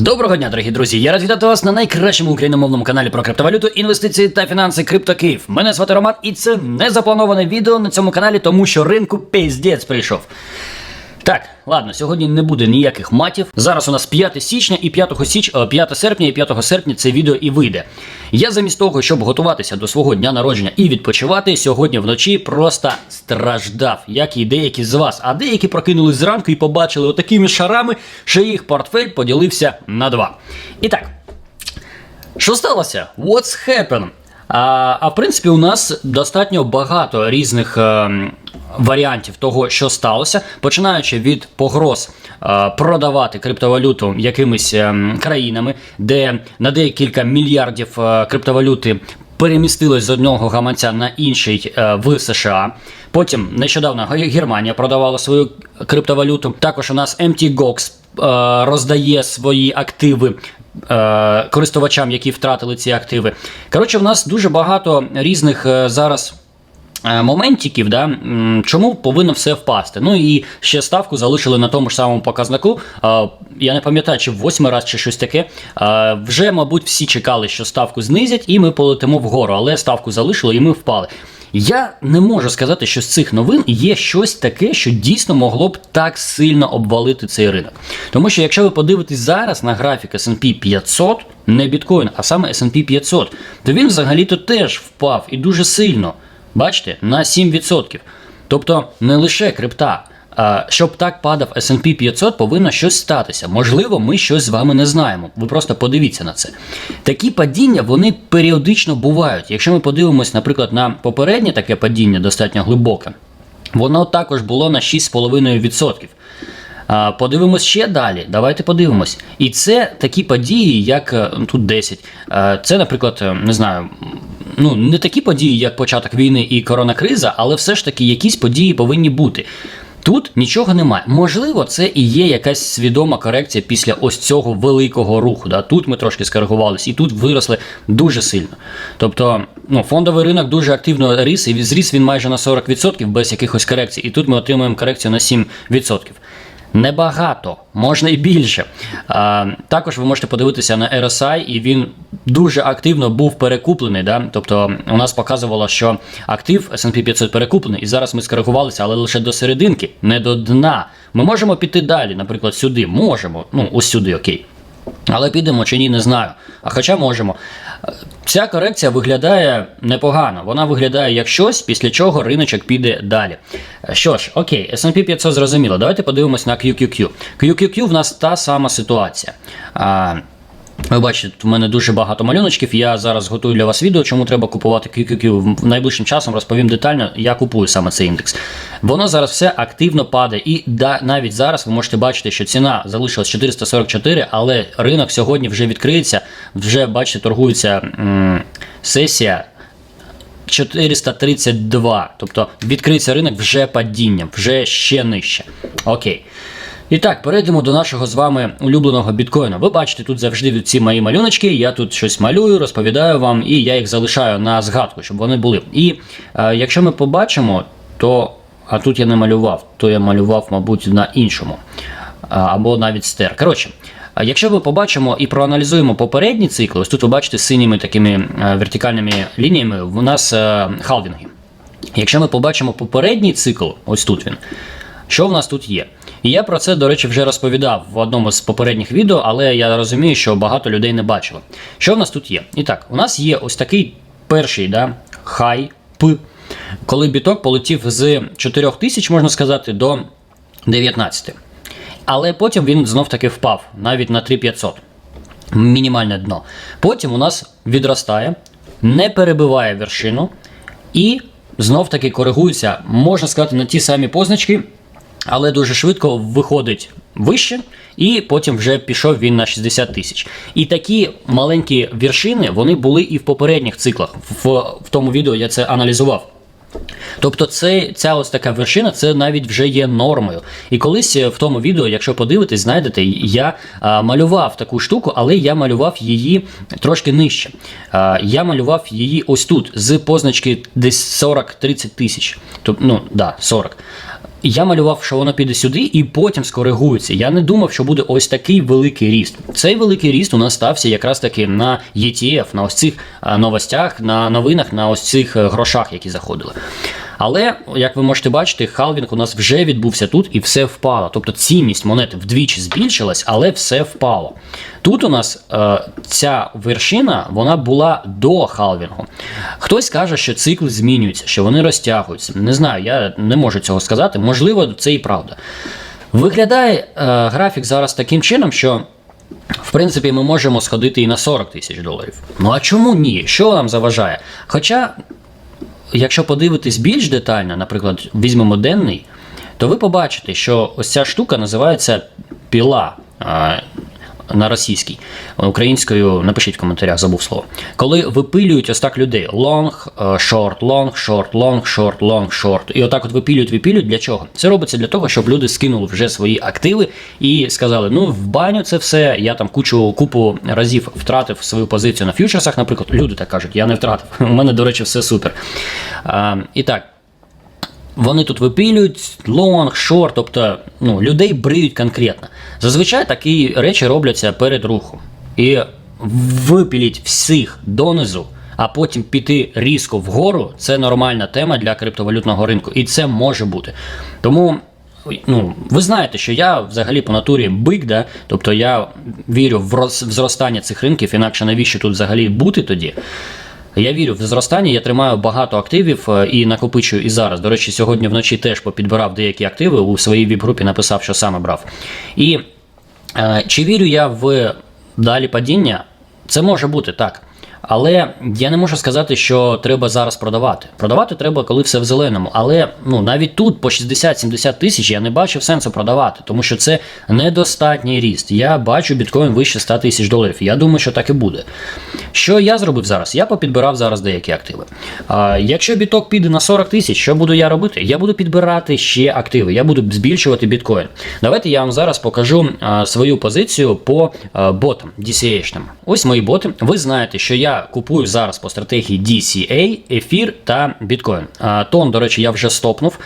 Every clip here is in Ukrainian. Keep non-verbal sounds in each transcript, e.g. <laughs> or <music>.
Доброго дня, дорогі друзі! Я рад вітати вас на найкращому україномовному каналі про криптовалюту, інвестиції та фінанси CryptoKiv. Мене звати Роман, і це не заплановане відео на цьому каналі, тому що ринку пиздець прийшов. Так, ладно, сьогодні не буде ніяких матів. Зараз у нас 5 січня і 5 січ... е, 5 серпня і 5 серпня це відео і вийде. Я замість того, щоб готуватися до свого дня народження і відпочивати, сьогодні вночі просто страждав, як і деякі з вас. А деякі прокинулись зранку і побачили отакими шарами, що їх портфель поділився на два. І так, що сталося? What's happened? А, а в принципі, у нас достатньо багато різних е, варіантів того, що сталося, починаючи від погроз продавати криптовалюту якимись е, країнами, де на декілька мільярдів е, криптовалюти перемістилось з одного гаманця на інший е, в США. Потім нещодавно Германія продавала свою криптовалюту. Також у нас MTGOX е, роздає свої активи е, користувачам, які втратили ці активи. Коротше, в нас дуже багато різних е, зараз. Е, Моментиків, да, чому повинно все впасти. Ну і ще ставку залишили на тому ж самому показнику. Е, Я не пам'ятаю, чи в восьмий раз, чи щось таке. Е, Вже, мабуть, всі чекали, що ставку знизять, і ми полетимо вгору, але ставку залишили, і ми впали. Я не можу сказати, що з цих новин є щось таке, що дійсно могло б так сильно обвалити цей ринок. Тому що якщо ви подивитесь зараз на графік S&P 500, не біткоін, а саме S&P 500, то він взагалі-то теж впав і дуже сильно. Бачите, на 7%. Тобто не лише крипта. Щоб так падав S&P 500, повинно щось статися. Можливо, ми щось з вами не знаємо. Ви просто подивіться на це. Такі падіння вони періодично бувають. Якщо ми подивимось, наприклад, на попереднє таке падіння, достатньо глибоке, воно також було на 6,5%. Подивимось ще далі. Давайте подивимось. І це такі події, як е, ну, тут 10. Е, Це, наприклад, е, не знаю. Ну, не такі події, як початок війни і коронакриза, але все ж таки якісь події повинні бути. Тут нічого немає. Можливо, це і є якась свідома корекція після ось цього великого руху. Да? Тут ми трошки скоригувалися, і тут виросли дуже сильно. Тобто, ну, фондовий ринок дуже активно ріс, і зріс він майже на 40% без якихось корекцій. І тут ми отримуємо корекцію на 7%. Небагато, можна і більше. А, також ви можете подивитися на RSI, і він дуже активно був перекуплений. Да? Тобто у нас показувало, що актив SP 500 перекуплений, і зараз ми скоригувалися, але лише до серединки, не до дна. Ми можемо піти далі, наприклад, сюди. Можемо, ну ось сюди, окей. Але підемо чи ні, не знаю. А хоча можемо. Ця корекція виглядає непогано. Вона виглядає як щось, після чого риночок піде далі. Що ж, окей, SP 500 зрозуміло. Давайте подивимось на QQQ. QQQ в нас та сама ситуація. Ви бачите, тут у мене дуже багато малюночків. Я зараз готую для вас відео, чому треба купувати QQQ. В найближчим часом розповім детально, я купую саме цей індекс. Воно зараз все активно падає. І да, навіть зараз ви можете бачити, що ціна залишилась 444, але ринок сьогодні вже відкриється. Вже бачите, торгується м, сесія 432. Тобто відкриється ринок вже падінням, вже ще нижче. Окей. І так, перейдемо до нашого з вами улюбленого біткоїна. Ви бачите, тут завжди ці мої малюночки. Я тут щось малюю, розповідаю вам, і я їх залишаю на згадку, щоб вони були. І е, якщо ми побачимо, то. А тут я не малював, то я малював, мабуть, на іншому. Або навіть стер. Коротше, якщо ми побачимо і проаналізуємо попередні цикли, ось тут ви бачите синіми такими е, вертикальними лініями, у нас е, халвінги. Якщо ми побачимо попередній цикл, ось тут він, що в нас тут є? І я про це, до речі, вже розповідав в одному з попередніх відео, але я розумію, що багато людей не бачило. Що в нас тут є? І так, у нас є ось такий перший да, П, коли біток полетів з 4 тисяч, можна сказати, до 19. Але потім він знов таки впав навіть на 3500. Мінімальне дно. Потім у нас відростає, не перебиває вершину і знов таки коригується, можна сказати, на ті самі позначки, але дуже швидко виходить вище, і потім вже пішов він на 60 тисяч. І такі маленькі вершини вони були і в попередніх циклах. В, в тому відео я це аналізував. Тобто це, ця ось така вершина, це навіть вже є нормою. І колись е, в тому відео, якщо подивитесь, знайдете, я а, малював таку штуку, але я малював її трошки нижче. А, я малював її ось тут, з позначки десь 40-30 тисяч. Тобто, ну, да, 40. Я малював, що воно піде сюди і потім скоригується. Я не думав, що буде ось такий великий ріст. Цей великий ріст у нас стався якраз таки на ETF, на ось цих новостях, на новинах, на ось цих е, грошах, які заходили. Але, як ви можете бачити, халвінг у нас вже відбувся тут і все впало. Тобто цінність монети вдвічі збільшилась, але все впало. Тут у нас е, ця вершина вона була до халвінгу. Хтось каже, що цикли змінюються, що вони розтягуються. Не знаю, я не можу цього сказати. Можливо, це і правда. Виглядає е, графік зараз таким чином, що. В принципі, ми можемо сходити і на 40 тисяч доларів. Ну а чому ні? Що нам заважає? Хоча якщо подивитись більш детально, наприклад, візьмемо денний, то ви побачите, що ось ця штука називається піла. На російській, українською напишіть в коментарях, забув слово. Коли випилюють ось так людей: лонг, шорт, лонг, шорт, лонг, шорт, лонг, шорт. І отак от випилюють, випилюють. Для чого? Це робиться для того, щоб люди скинули вже свої активи і сказали: ну в баню це все. Я там кучу купу разів втратив свою позицію на фьючерсах. Наприклад, люди так кажуть, я не втратив. <laughs> У мене, до речі, все супер. А, І так. Вони тут випилюють лонг, шорт, тобто ну, людей бриють конкретно. Зазвичай такі речі робляться перед рухом. І випіліть всіх донизу, а потім піти різко вгору це нормальна тема для криптовалютного ринку. І це може бути. Тому. Ну, ви знаєте, що я взагалі по натурі бик, да? тобто я вірю в роз- в зростання цих ринків, інакше навіщо тут взагалі бути тоді. Я вірю в зростання, я тримаю багато активів е, і накопичую і зараз. До речі, сьогодні вночі теж попідбирав деякі активи у своїй віп-групі написав, що саме брав. І е, чи вірю я в далі падіння? Це може бути так. Але я не можу сказати, що треба зараз продавати. Продавати треба, коли все в зеленому. Але ну навіть тут по 60-70 тисяч я не бачив сенсу продавати, тому що це недостатній ріст. Я бачу біткоін вище 100 тисяч доларів. Я думаю, що так і буде. Що я зробив зараз? Я попідбирав зараз деякі активи. А, якщо біток піде на 40 тисяч, що буду я робити? Я буду підбирати ще активи, я буду збільшувати біткоін. Давайте я вам зараз покажу свою позицію по ботам DCA-шним. Ось мої боти. Ви знаєте, що я купую зараз по стратегії DCA, ефір та біткоін. Тон, до речі, я вже стопнув.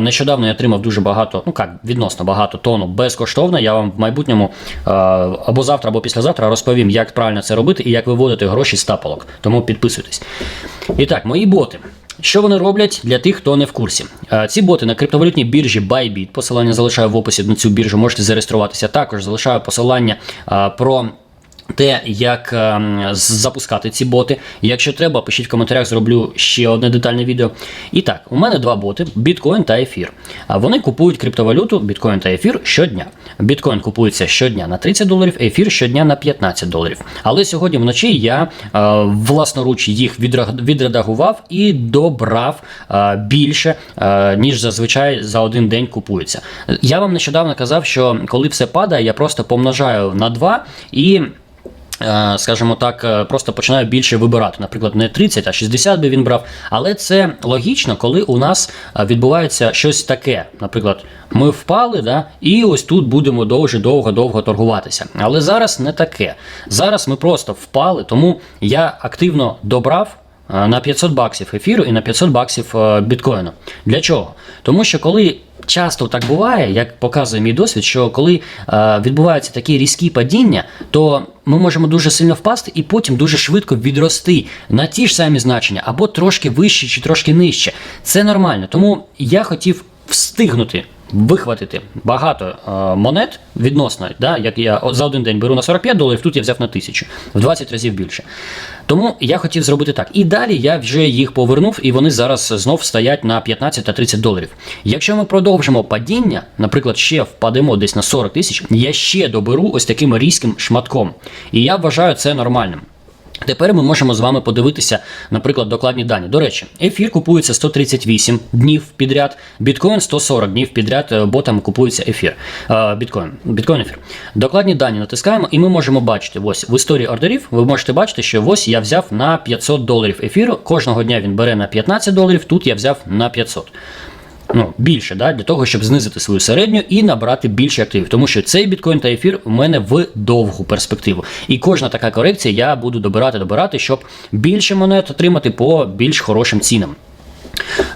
Нещодавно я отримав дуже багато, ну як відносно багато тону безкоштовно. Я вам в майбутньому або завтра, або післязавтра розповім, як правильно це робити і як виводити гроші з тапалок. Тому підписуйтесь. І так, мої боти. Що вони роблять для тих, хто не в курсі? Ці боти на криптовалютній біржі Bybit, посилання залишаю в описі на цю біржу, можете зареєструватися. Також залишаю посилання про. Те, як ем, запускати ці боти. Якщо треба, пишіть в коментарях, зроблю ще одне детальне відео. І так, у мене два боти: біткоін та ефір. Вони купують криптовалюту, біткоін та ефір щодня. Біткоін купується щодня на 30 доларів, ефір щодня на 15 доларів. Але сьогодні вночі я е, власноруч їх відредагував і добрав е, більше, е, ніж зазвичай за один день купується. Я вам нещодавно казав, що коли все падає, я просто помножаю на 2 і. Е, Скажімо так, е, просто починаю більше вибирати. Наприклад, не 30, а 60 би він брав. Але це логічно, коли у нас е, відбувається щось таке. Наприклад, ми впали, да, і ось тут будемо дуже довго-довго торгуватися. Але зараз не таке. Зараз ми просто впали, тому я активно добрав. На 500 баксів ефіру і на 500 баксів біткоїну. Для чого? Тому що коли часто так буває, як показує мій досвід, що коли е, відбуваються такі різкі падіння, то ми можемо дуже сильно впасти і потім дуже швидко відрости на ті ж самі значення, або трошки вище чи трошки нижче. Це нормально. Тому я хотів встигнути. Вихватити багато е, монет відносно, да, як я за один день беру на 45 доларів, тут я взяв на 1000, в 20 разів більше. Тому я хотів зробити так. І далі я вже їх повернув, і вони зараз знов стоять на 15 та 30 доларів. Якщо ми продовжимо падіння, наприклад, ще впадемо десь на 40 тисяч, я ще доберу ось таким різким шматком. І я вважаю це нормальним. Тепер ми можемо з вами подивитися, наприклад, докладні дані. До речі, ефір купується 138 днів підряд, біткоін 140 днів підряд, е, ботами купується ефір. Е, Біткоін, біткоін ефір. Докладні дані натискаємо, і ми можемо бачити, ось в історії ордерів ви можете бачити, що ось я взяв на 500 доларів ефіру. Кожного дня він бере на 15 доларів, тут я взяв на 500 ну, більше, да, для того, щоб знизити свою середню і набрати більше активів. Тому що цей біткоін та ефір у мене в довгу перспективу. І кожна така корекція я буду добирати, добирати, щоб більше монет отримати по більш хорошим цінам.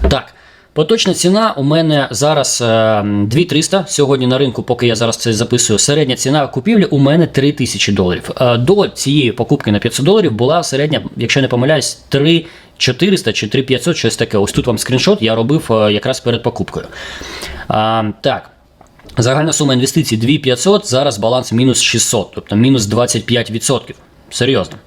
Так. Поточна ціна у мене зараз е, 2300 сьогодні на ринку, поки я зараз це записую. Середня ціна купівлі у мене 3000 доларів. Е, До цієї покупки на 500 доларів була середня, якщо не помиляюсь, 3400 чи 3500, щось таке. Ось тут вам скріншот я робив е, якраз перед покупкою. А, так. Загальна сума інвестицій 2500, зараз баланс мінус 600, тобто мінус 25%. Серйозно.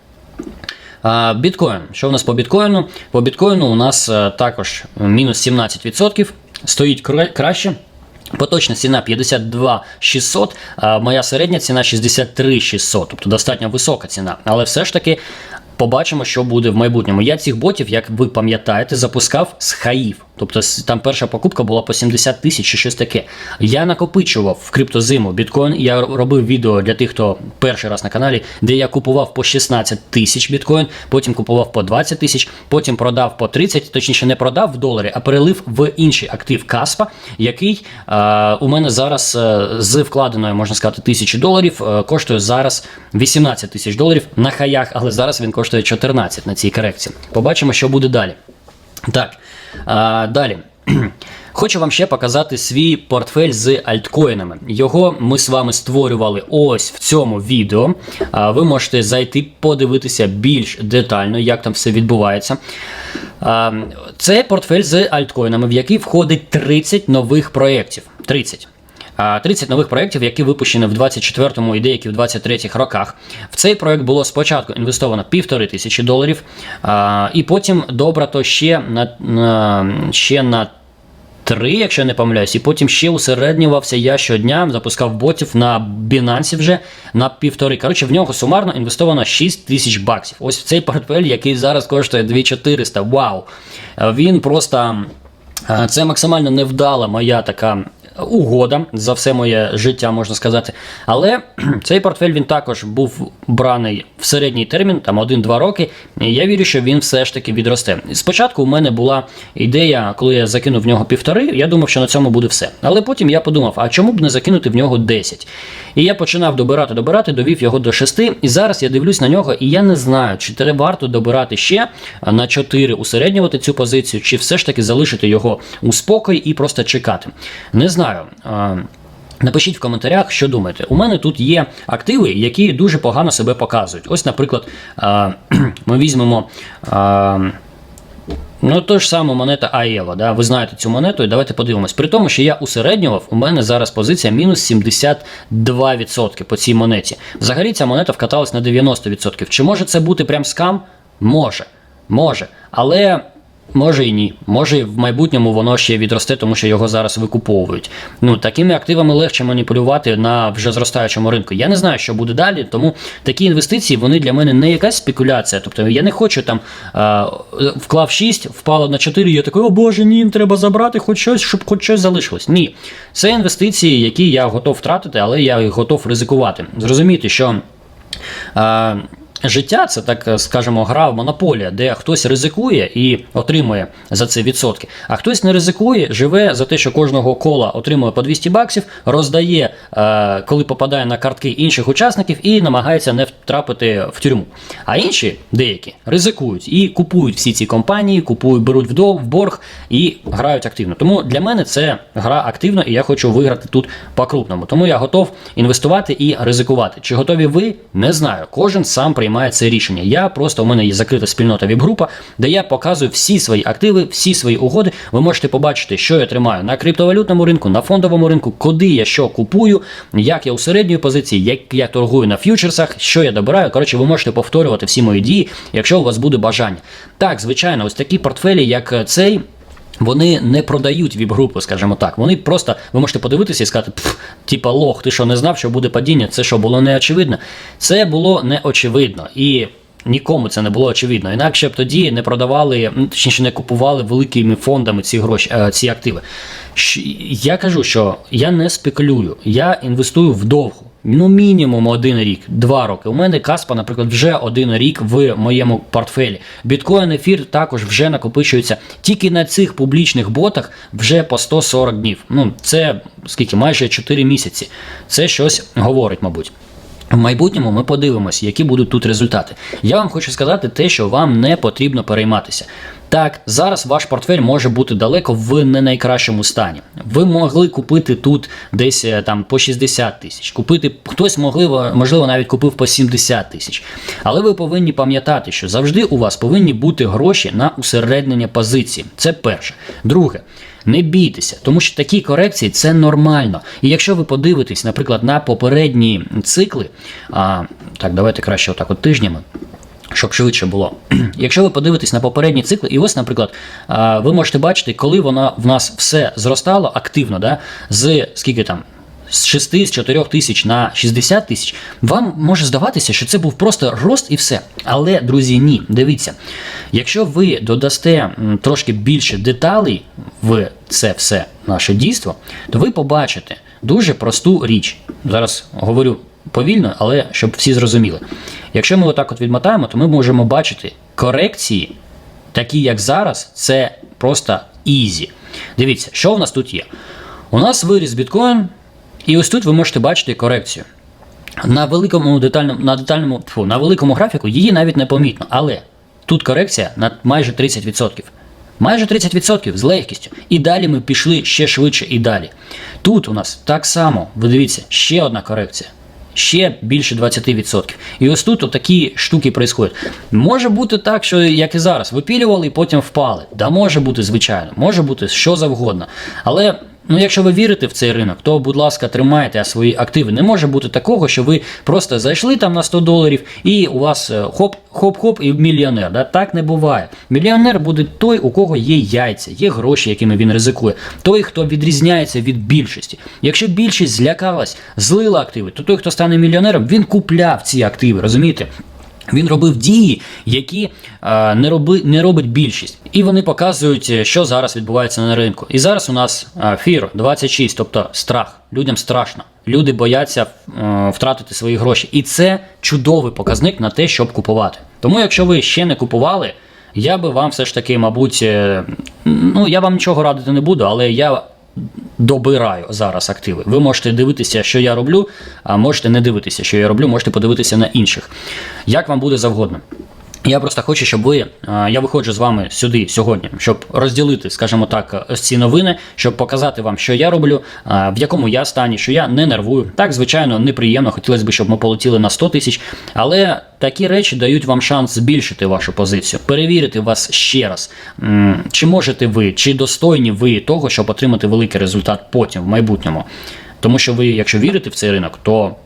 Біткоін. Що у нас по біткоїну? По біткоїну у нас е, також мінус 17%, стоїть краще. Поточна ціна 52 600, а моя середня ціна 63 600, тобто достатньо висока ціна. Але все ж таки побачимо, що буде в майбутньому. Я цих ботів, як ви пам'ятаєте, запускав з хаїв. Тобто там перша покупка була по 70 тисяч чи щось таке. Я накопичував в криптозиму біткоін. Я робив відео для тих, хто перший раз на каналі, де я купував по 16 тисяч біткоін, потім купував по 20 тисяч, потім продав по 30, точніше не продав в доларі, а перелив в інший актив Каспа, який е, у мене зараз е, з вкладеною, можна сказати, тисячі доларів е, коштує зараз 18 тисяч доларів на хаях, але зараз він коштує 14 на цій корекції. Побачимо, що буде далі. Так, а, далі. <clears throat> Хочу вам ще показати свій портфель з альткоїнами. Його ми з вами створювали ось в цьому відео. Ви можете зайти подивитися більш детально, як там все відбувається. Це портфель з альткоїнами, в який входить 30 нових проєктів. 30. А, 30 нових проєктів, які випущені в 24-му і деякі в 23-х роках. В цей проєкт було спочатку інвестовано півтори тисячі доларів, і потім добрато ще на, ще на три, якщо я не помиляюсь, і потім ще усереднювався я щодня, запускав ботів на Binance вже на півтори. Коротше, в нього сумарно інвестовано 6 тисяч баксів. Ось в цей портфель, який зараз коштує 2400. Вау! Він просто. Це максимально невдала моя така угода за все моє життя, можна сказати. Але <clears throat> цей портфель він також був браний в середній термін, там 1-2 роки. І я вірю, що він все ж таки відросте. Спочатку у мене була ідея, коли я закинув в нього півтори, я думав, що на цьому буде все. Але потім я подумав, а чому б не закинути в нього 10? І я починав добирати, добирати, довів його до 6. І зараз я дивлюсь на нього, і я не знаю, чи треба варто добирати ще на 4, усереднювати цю позицію, чи все ж таки залишити його у спокій і просто чекати. Не знаю. А, Напишіть в коментарях, що думаєте. У мене тут є активи, які дуже погано себе показують. Ось, наприклад, <clears throat> ми візьмемо. Ну, то ж саме монета АЕВА, да? ви знаєте цю монету, і давайте подивимось. При тому, що я усереднював, у мене зараз позиція мінус 72% по цій монеті. Взагалі ця монета вкаталась на 90%. Чи може це бути прям скам? Може. Може. Але може і ні. Може в майбутньому воно ще відросте, тому що його зараз викуповують. Ну, такими активами легше маніпулювати на вже зростаючому ринку. Я не знаю, що буде далі, тому такі інвестиції вони для мене не якась спекуляція. Тобто я не хочу там а, вклав 6, впало на 4, я такий, о боже, ні, треба забрати хоч щось, щоб хоч щось залишилось. Ні. Це інвестиції, які я готов втратити, але я готов ризикувати. Зрозуміти, що. А, Життя це так скажемо, гра в монополія, де хтось ризикує і отримує за це відсотки, а хтось не ризикує, живе за те, що кожного кола отримує по 200 баксів, роздає, е, коли попадає на картки інших учасників і намагається не втрапити в тюрму. А інші деякі ризикують і купують всі ці компанії, купують, беруть вдов, в борг і грають активно. Тому для мене це гра активно, і я хочу виграти тут по-крупному. Тому я готов інвестувати і ризикувати. Чи готові ви? Не знаю. Кожен сам приймає це рішення. Я просто у мене є закрита спільнота віп-група, де я показую всі свої активи, всі свої угоди. Ви можете побачити, що я тримаю на криптовалютному ринку, на фондовому ринку, куди я що купую, як я у середньої позиції, як я торгую на ф'ючерсах, що я добираю. Коротше, ви можете повторювати всі мої дії, якщо у вас буде бажання. Так, звичайно, ось такі портфелі, як цей. Вони не продають віп-групу, скажімо так. Вони просто, ви можете подивитися і сказати, типа лох, ти що не знав, що буде падіння? Це що було не очевидно? Це було не очевидно. І нікому це не було очевидно. Інакше б тоді не продавали, точніше, не купували великими фондами ці гроші, е, ці активи. Я кажу, що я не спекулюю, я інвестую вдовгу. Ну, мінімум один рік, два роки. У мене Каспа, наприклад, вже один рік в моєму портфелі. Біткоін ефір також вже накопичується тільки на цих публічних ботах вже по 140 днів. Ну, це скільки? Майже 4 місяці. Це щось говорить, мабуть. В майбутньому ми подивимося, які будуть тут результати. Я вам хочу сказати те, що вам не потрібно перейматися. Так, зараз ваш портфель може бути далеко в не найкращому стані. Ви могли купити тут десь е, там по 60 тисяч. Купити хтось можливо, можливо навіть купив по 70 тисяч. Але ви повинні пам'ятати, що завжди у вас повинні бути гроші на усереднення позиції. Це перше. Друге. Не бійтеся, тому що такі корекції це нормально. І якщо ви подивитесь, наприклад, на попередні цикли, а, так, давайте краще отак от тижнями. Щоб швидше було. <clears throat> Якщо ви подивитесь на попередні цикли, і ось, наприклад, ви можете бачити, коли вона в нас все зростало активно, да, з скільки там. З 6 з 4 тисяч на 60 тисяч, вам може здаватися, що це був просто рост і все. Але, друзі, ні, дивіться, якщо ви додасте трошки більше деталей в це все наше дійство, то ви побачите дуже просту річ. Зараз говорю повільно, але щоб всі зрозуміли. Якщо ми отак от відмотаємо, то ми можемо бачити корекції, такі як зараз, це просто ізі. Дивіться, що в нас тут є. У нас виріс біткоін, і ось тут ви можете бачити корекцію. На великому детальному, на детальному фу, на великому графіку її навіть не помітно, але тут корекція на майже 30%. Майже 30% з легкістю. І далі ми пішли ще швидше і далі. Тут у нас так само, ви дивіться, ще одна корекція. Ще більше 20%. І ось тут такі штуки происходять. Може бути так, що як і зараз, випілювали і потім впали. Да, може бути, звичайно, може бути що завгодно. Але ну, якщо ви вірите в цей ринок, то, будь ласка, тримайте свої активи. Не може бути такого, що ви просто зайшли там на 100 доларів, і у вас е, хоп, хоп-хоп, і мільйонер. Да? Так не буває. Мільйонер буде той, у кого є яйця, є гроші, якими він ризикує. Той, хто відрізняється від більшості. Якщо більшість злякалась, злила активи, то той, хто стане мільйонером, він купляв ці активи, розумієте? Він робив дії, які е, не, роби, не робить більшість. І вони показують, е, що зараз відбувається на ринку. І зараз у нас е, Fear 26, тобто страх. Людям страшно. Люди бояться е, втратити свої гроші. І це чудовий показник на те, щоб купувати. Тому, якщо ви ще не купували, я би вам все ж таки, мабуть, е, ну я вам нічого радити не буду, але я добираю зараз активи. Ви можете дивитися, що я роблю, а можете не дивитися, що я роблю, можете подивитися на інших. Як вам буде завгодно. Я просто хочу, щоб ви. Я виходжу з вами сюди сьогодні, щоб розділити, скажімо так, ось ці новини, щоб показати вам, що я роблю, в якому я стані, що я не нервую. Так, звичайно, неприємно. Хотілося б, щоб ми полетіли на 100 тисяч, але такі речі дають вам шанс збільшити вашу позицію, перевірити вас ще раз, чи можете ви, чи достойні ви того, щоб отримати великий результат потім в майбутньому. Тому що ви, якщо вірите в цей ринок, то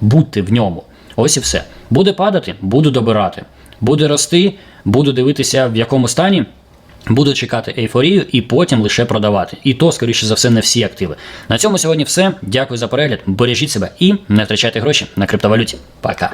будьте в ньому. Ось і все. Буде падати, буду добирати. Буде рости, буду дивитися, в якому стані. Буду чекати ейфорію і потім лише продавати. І то, скоріше за все, не всі активи. На цьому сьогодні все. Дякую за перегляд. Бережіть себе і не втрачайте гроші на криптовалюті. Пока.